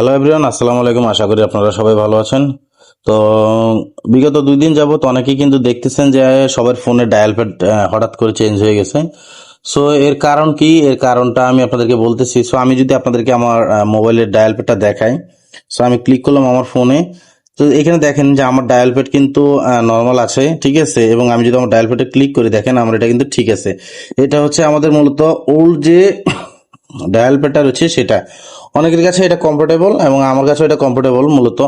Hello everyone আসসালামু আলাইকুম। আশা করি আপনারা সবাই ভালো আছেন। তো, বিগত দুই দিন যাবত অনেকেই কিন্তু দেখতেছেন যে, সবার ফোনে ডায়াল প্যাড হঠাৎ করে চেঞ্জ হয়ে গেছে। সো এর কারণ কি? এর কারণটা আমি আপনাদেরকে বলতেছি। সো আমি যদি আপনাদেরকে আমার মোবাইলের ডায়াল প্যাডটা দেখাই সো আমি ক্লিক করলাম আমার ফোনে তো, এখানে দেখেন যে, আমার ডায়াল প্যাড কিন্তু নর্মাল আছে, ঠিক আছে? এবং আমি যদি আমার ডায়াল প্যাডে ক্লিক করি, দেখেন আমার এটা কিন্তু ঠিক আছে। এটা হচ্ছে আমাদের মূলত ওল্ড যে ডায়াল প্যাডটা রয়েছে, সেটা। অনেকের কাছে এটা কমফোর্টেবল এবং আমার কাছে এটা কমফোর্টেবল মূলত।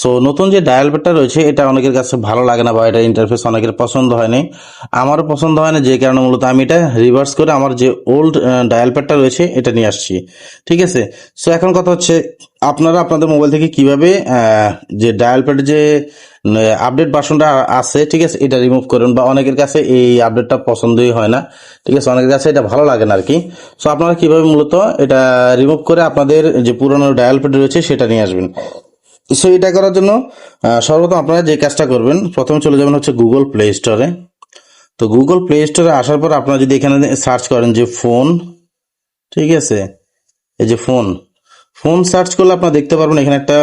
সো নতুন যে ডায়াল প্যাডটা রয়েছে, এটা অনেকের কাছে ভালো লাগে না বা এটা ইন্টারফেস অনেকের পছন্দ হয়নি। আমারও পছন্দ হয় না যে কারণে মূলত আমি এটা রিভার্স করে আমার যে ওল্ড ডায়াল প্যাডটা রয়েছে, এটা নিয়ে আসছি। ঠিক আছে? সো এখন কথা হচ্ছে, আপনারা আপনাদের মোবাইল থেকে কীভাবে যে ডায়াল প্যাডের যে আপডেট বাসনটা আছে, ঠিক আছে, এটা রিমুভ করুন বা অনেকের কাছে এই আপডেটটা পছন্দই হয় না। ঠিক আছে? অনেকের কাছে এটা ভালো লাগে না আর কি সো আপনারা কীভাবে মূলত এটা রিমুভ করে আপনাদের যে পুরনো ডায়াল প্যাড রয়েছে, সেটা নিয়ে আসবেন। সো এটা করার জন্য সর্বপ্রথম আপনারা যে কাজটা করবেন, প্রথমে চলে যাবেন হচ্ছে গুগল প্লে স্টোরে তো গুগল প্লে স্টোরে আসার পর আপনারা যদি এখানে সার্চ করেন যে ফোন ঠিক আছে? এই যে ফোন ফোন সার্চ করলে আপনারা দেখতে পারবেন এখানে একটা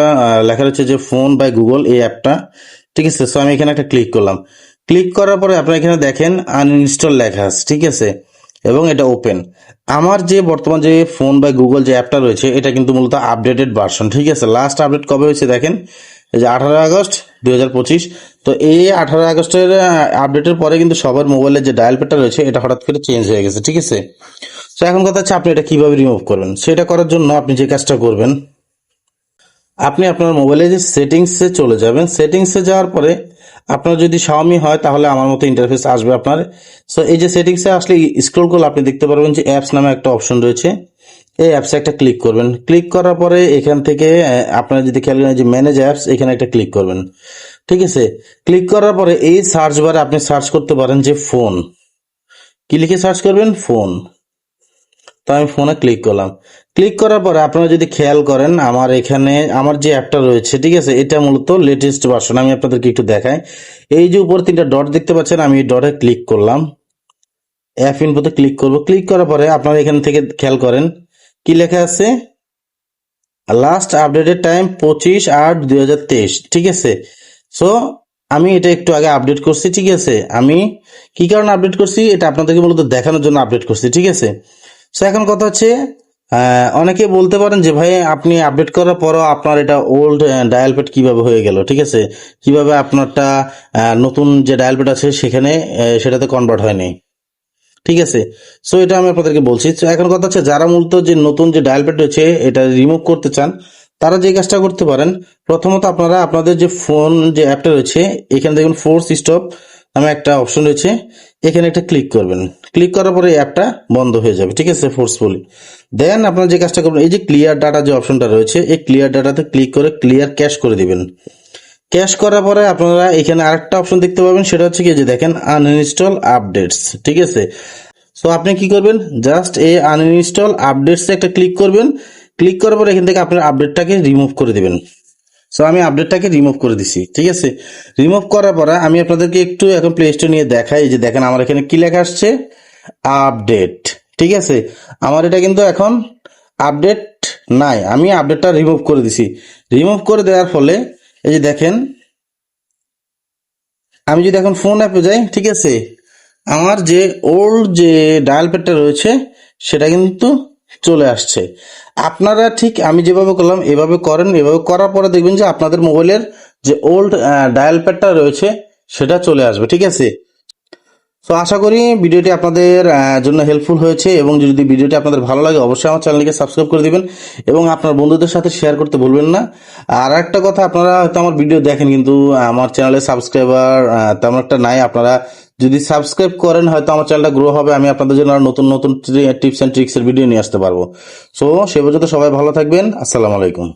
লেখা রয়েছে যে ফোন বাই গুগল এই অ্যাপটা ঠিক আছে? সো আমি এখানে একটা ক্লিক করলাম। ক্লিক করার পরে আপনারা এখানে দেখেন আনইনস্টল লেখা আছে, ঠিক আছে? এবং এটা ওপেন আমার যে বর্তমান যে ফোন বা গুগল যে অ্যাপটা রয়েছে, এটা কিন্তু মূলত আপডেটেড ভার্সন ঠিক আছে? লাস্ট আপডেট কবে হয়েছে দেখেন? এই যে আঠারো আগস্ট দুই হাজার পঁচিশ। তো এই আঠারো আগস্টের আপডেটের পরে কিন্তু সবার মোবাইলের যে ডায়াল প্যাডটা রয়েছে, এটা হঠাৎ করে চেঞ্জ হয়ে গেছে, ঠিক আছে? তো এখন কথা হচ্ছে আপনি এটা কীভাবে রিমুভ করবেন? সেটা করার জন্য আপনি যে কাজটা করবেন, আপনি আপনার মোবাইলে যে সেটিংসে চলে যাবেন সেটিংসে যাওয়ার পরে আপনার যদি শাওমি হয়, তাহলে আমার মতো ইন্টারফেস আসবে আপনার। সো এই যে সেটিংসে আসলে স্ক্রল করলে আপনি দেখতে পারবেন যে অ্যাপস নামে একটা অপশন রয়েছে। এই অ্যাপসে একটা ক্লিক করবেন। ক্লিক করার পরে এখান থেকে আপনারা যদি খেয়াল করেন যে ম্যানেজ অ্যাপস এখানে একটা ক্লিক করবেন। ঠিক আছে? ক্লিক করার পরে এই সার্চ বারে আপনি সার্চ করতে পারেন যে ফোন কি লিখে সার্চ করবেন? ফোন তো আমি ফোনে ক্লিক করলাম। ক্লিক করার পরে আপনারা যদি খেয়াল করেন, আমার এখানে আমার যে অ্যাপটা রয়েছে, ঠিক আছে, এটা মূলত লেটেস্ট ভার্সন আমি আপনাদেরকে একটু দেখাই। এই যে উপর তিনটা ডট দেখতে পাচ্ছেন, আমি ডটে ক্লিক করলাম। অ্যাপ ইনফোতে ক্লিক করব। ক্লিক করার পরে আপনারা এখান থেকে খেয়াল করেন, কি লেখা আছে? লাস্ট আপডেটের টাইম পঁচিশ আট দুই ঠিক আছে? সো আমি এটা একটু আগে আপডেট করছি, ঠিক আছে? আমি কি কারণে আপডেট করছি? এটা আপনাদেরকে মূলত দেখানোর জন্য আপডেট করছি, ঠিক আছে? সো এখন কথা হচ্ছে অনেকে বলতে পারেন যে, ভাই, আপনি আপডেট করার পরও আপনার এটা ওল্ড ডায়াল প্যাড কীভাবে হয়ে গেল? ঠিক আছে? কীভাবে আপনারটা নতুন যে ডায়াল প্যাড আছে সেখানে সেটাতে কনভার্ট হয়নি? ঠিক আছে? সো এটা আমি আপনাদেরকে বলছি। তো এখন কথা হচ্ছে, যারা মূলত যে নতুন যে ডায়াল প্যাড রয়েছে, এটা রিমুভ করতে চান, তারা যে কাজটা করতে পারেন, প্রথমত আপনারা আপনাদের যে ফোন যে অ্যাপটা রয়েছে, এখানে দেখুন ফোর্স স্টপ নামে একটা অপশন রয়েছে। এখানে একটা ক্লিক করবেন। ক্লিক করার পরে অ্যাপটা বন্ধ হয়ে যাবে, ঠিক আছে? ফোর্সফুলি দেন আপনারা যে কাজটা করবেন, এই যে ক্লিয়ার ডাটা যে অপশনটা রয়েছে, এই ক্লিয়ার ডাটাতে ক্লিক করে ক্লিয়ার ক্যাশ করে দিবেন। ক্যাশ করার পরে আপনারা এখানে আরেকটা অপশন দেখতে পাবেন, সেটা হচ্ছে কি যে দেখেন আনইনস্টল আপডেটস ঠিক আছে? সো আপনি কি করবেন? জাস্ট এই আনইনস্টল আপডেটসে একটা ক্লিক করবেন। ক্লিক করার পরে এখান থেকে আপনার আপডেটটাকে রিমুভ করে দিবেন। সো আমি আপডেটটাকে রিমুভ করে দিছি, ঠিক আছে? রিমুভ করার পরে আমি আপনাদেরকে একটু এখন প্লে স্টোর নিয়ে দেখাই যে দেখেন আমার এখানে কি লেখা আসছে? আপডেট ঠিক আছে? আমার এটা কিন্তু এখন আপডেট নাই, আমি আপডেটটা রিমুভ করে দিছি। রিমুভ করে দেওয়ার ফলে, এই যে দেখেন, আমি যদি এখন ফোন অ্যাপে যাই, ঠিক আছে? আমার যে ওল্ড যে ডায়াল প্যাডটা রয়েছে, সেটা কিন্তু চলে আসছে। আপনারা ঠিক আমি যেভাবে করলাম, এভাবে করেন, এভাবে করার পরে দেখবেন যে আপনাদের মোবাইলের যে ওল্ড ডায়াল প্যাডটা রয়েছে, সেটা চলে আসবে, ঠিক আছে? তো আশা করি ভিডিওটি আপনাদের জন্য হেল্পফুল হয়েছে এবং যদি ভিডিওটি আপনাদের ভালো লাগে, অবশ্যই আমার চ্যানেলকে সাবস্ক্রাইব করে দিবেন এবং আপনার বন্ধুদের সাথে শেয়ার করতে ভুলবেন না। আর একটা কথা, আপনারা হয়তো আমার ভিডিও দেখেন কিন্তু আমার চ্যানেলে সাবস্ক্রাইবার তেমন একটা নাই, আপনারা যদি সাবস্ক্রাইব করেন, হয়তো আমার চ্যানেলটা গ্রো হবে, আমি আপনাদের জন্য আরও নতুন নতুন টিপস অ্যান্ড ট্রিক্সের ভিডিও নিয়ে আসতে পারব। সো সে পর্যন্ত সবাই ভালো থাকবেন। আসসালামু আলাইকুম।